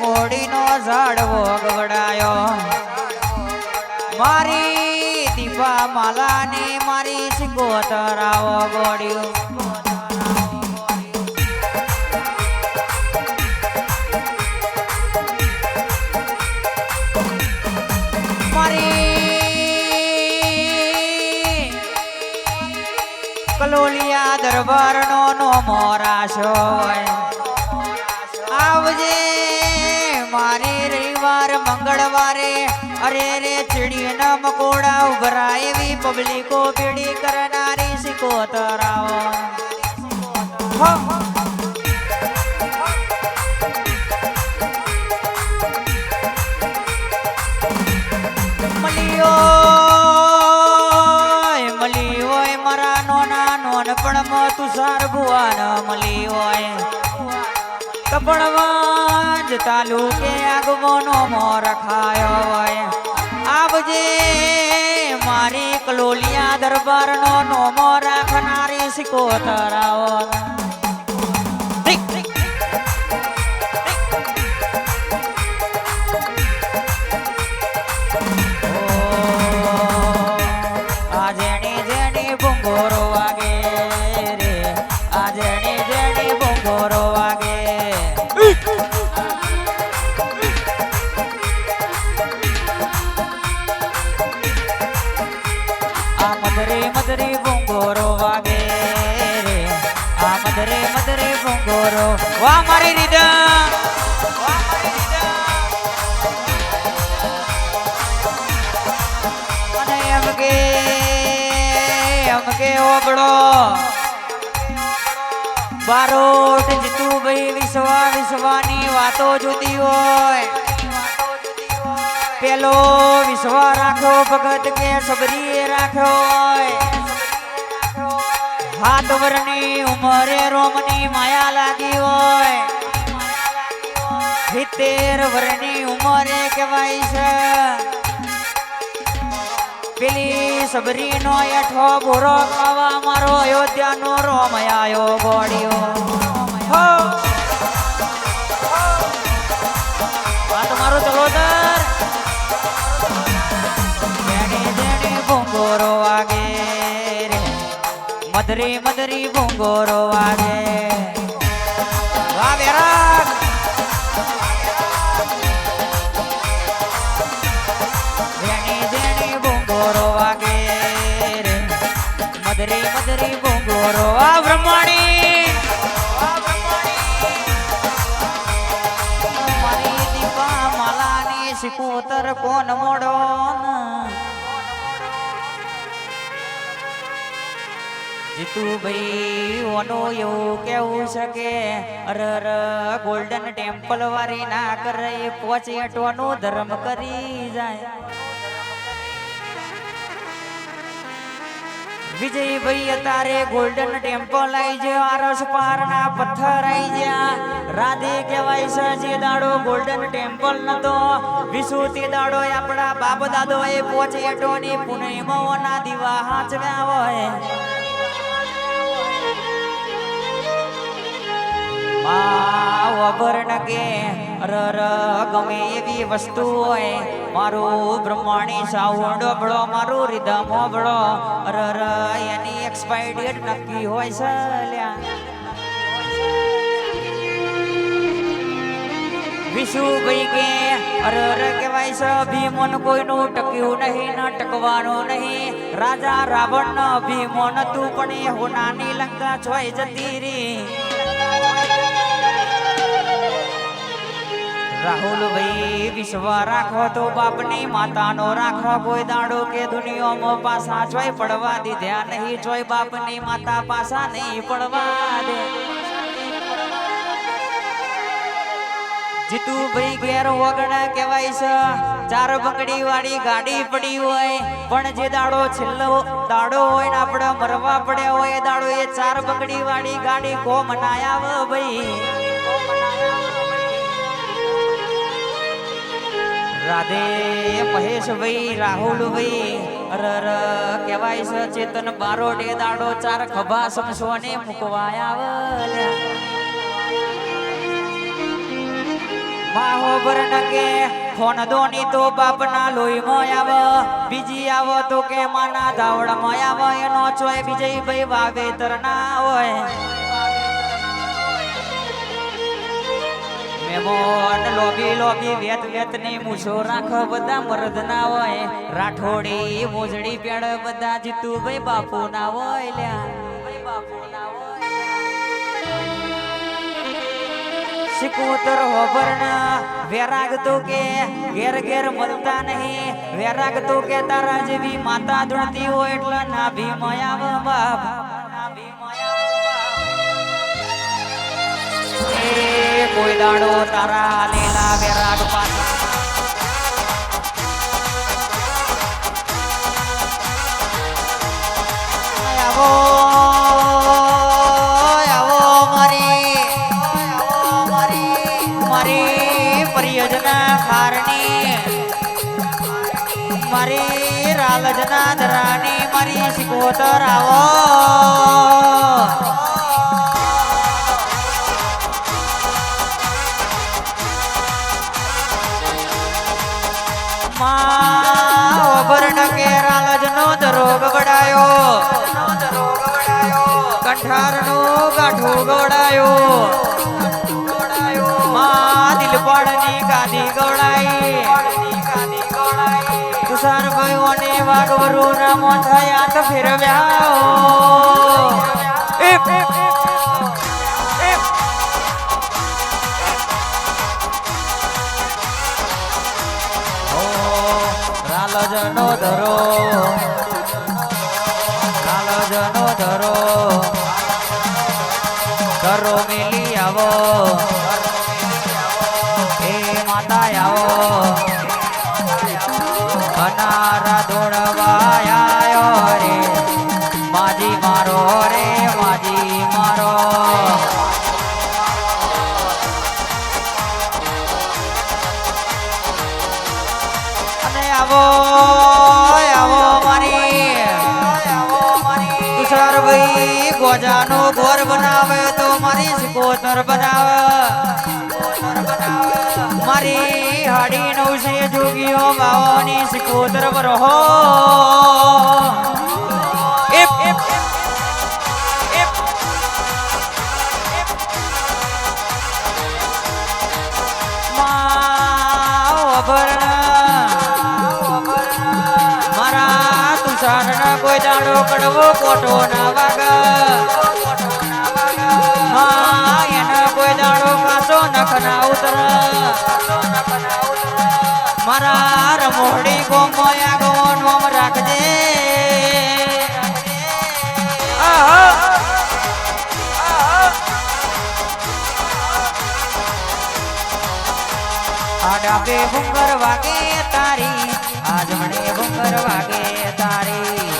મોડીનો ઝાડવો ગવડાયો મારી દીપા માલાને મારી સિંગોતરાવો ગોડ્યું કલોલિયા દરબારનો નો મોરાશો આવજે રવિવાર મંગળવારે અરે રે ચીડીના મકોડા ઉભરા એવી પબ્લિકો ભેડી કરનારી સિકોતરાવો હો. નોનપણમાં તુષાર ભુવાન મળી હોય કપડવાંજ તાલુકે આગમનો મો રખાયો હોય. આવજે મારી કલોલિયા દરબારનો નોમો રાખનારી સિકોતરાવો આ જેણી જેની ભૂંગોરો ભૂંગોરો વાગે રે. આ મધરે મધરે ભોંગોરો. વાહ મારી રીધમ કે ઓબળો બારોટ જીતુભાઈ વિશ્વા, વિશ્વાની વાતો જુદી હોય. પેલો વિશ્વા રાખો, ભગત કે સબરીએ રાખ્યો હોય. હાથ વરની ઉંમરે રોમની માયા લાગી હોય. વરની ઉંમરે કહેવાય છે. પેલી સબરીનો એઠો ભૂરો ખાવા મારો અયોધ્યાનો રોમયાયો ગોળ્યો હો! આ મધરી મધરી ભૂંગોરો વાગે. વાહ વેરાગ જેણે જેણે ભૂંગોરો વાગે રે. મધરી મધરી ભૂંગોરો, આ કોણ મોડો જીતુભાઈ, ઓનું એવું કેવું છે અરર ગોલ્ડન ટેમ્પલ વાળી ના કરે પોચી અટવાનું ધર્મ કરી જાય. વિજયભાઈ અત્યારે ગોલ્ડન ટેમ્પલ આવી છે આરસ પારના પથ્થર આવી ગયા. રાધે કહેવાય છે, જે દાડો ગોલ્ડન ટેમ્પલ નતો વિશુતિ દાડો આપણા બાપ દાદો એ પોચે અટોની પૂર્ણિમાઓના દીવા હાચવ્યા હોય. વગર કે રર ગમે એવી વસ્તુ હોય. મારું બ્રહ્માણી સાઉન્ડ બળો મારું રિધમ બળો રર એની એક્સપાયર નક્કી હોય છે વિશુભાઈ કે અરર કહેવાય છે, ભીમોન કોઈનું ટક્યું નહીં, ન ટકવાનું નહીં. રાજા રાવણ ભીમો નતું પણ એ હોનાની લંકા છોય જતી રહી. રાહુલભાઈ, વિશ્વ રાખો તો બાપની માતાનો રાખો. કોઈ દાડો કે દુનિયામાં પાસા ચોય પડવા દીધા નહીં ચોય બાપની માતા પાસા નહીં પડવા દે. જીતુભાઈ ઘેર વગણ કહેવાય છે ચાર બંગડી વાળી ગાડી પડી હોય, પણ જે દાડો છેલ્લો દાડો હોય ને આપણે મરવા પડ્યા હોય દાડો એ ચાર બંગડી વાળી ગાડી કો મનાયા ભાઈ. રાધે મહેશ ભાઈ રાહુલ ભાઈ અરર કહેવાય છે ચેતન બારોટે દાડો ચાર ખભા સમસોને મૂકવાયા માહો બરનકે ફોન દોની તો બાપના લોહીમાં આવ. બીજી આવો તો કે માના ધાવડમાં આવ. એનો ચોય વિજયભાઈ વાવેતર ના હોય. મેમોન લોભી લોભી વેત વેતની મૂછો રાખો બધા મરદ ના હોય. રાઠોડી, મોજડી પેડ બધા જીતુભાઈ બાપુ ના હોય લ્યા. બાપુ ના હોય સિકોતર હોબરના વેરાગ તો કે ઘેર ઘેર મળતા નહીં. વેરાગ તો કે તારા જેવી માતા ધૂણતી હોય એટલે ના ભી મયાવ બાપ. ના ભી એ કોઈ દાડો તારા લીલા વેરાગ પાસે આવો આવો મારી મારી પ્રિયજના ખારની મારી રાલજના ધરાની મારી શિકોતર આવો. માં ઓભરણ કે રાલજનો દરો ગવડાયો કંઠારનો ગાંઠો ગવડાયો માં દિલપડની ગાદી ગવડાઈ તુષાર વાઘવરુ ના તો ફેરવ્યા એ રાલજનો ધરો. રાલજનો ધરો. ધરો મિલી આવો. એ માતા આવો. અનારા દોડવા ભાઈ ગોજાનો ગોર બનાવે તો મારી સિકોતર બનાવે. મારી હાડી નવસે જોગીઓ બાવાની સિકોતર પર એપ કોઈ દાડો કડવો કોટો ના વાગ. હા, એનો કોઈ દાડો કાચો નખ ના મારા રમોડી ગોમયા ગો નોમ રાખજે. આડાબે ભૂંગર વાગે તારી. આજ મને ભૂંગર વાગે તારી.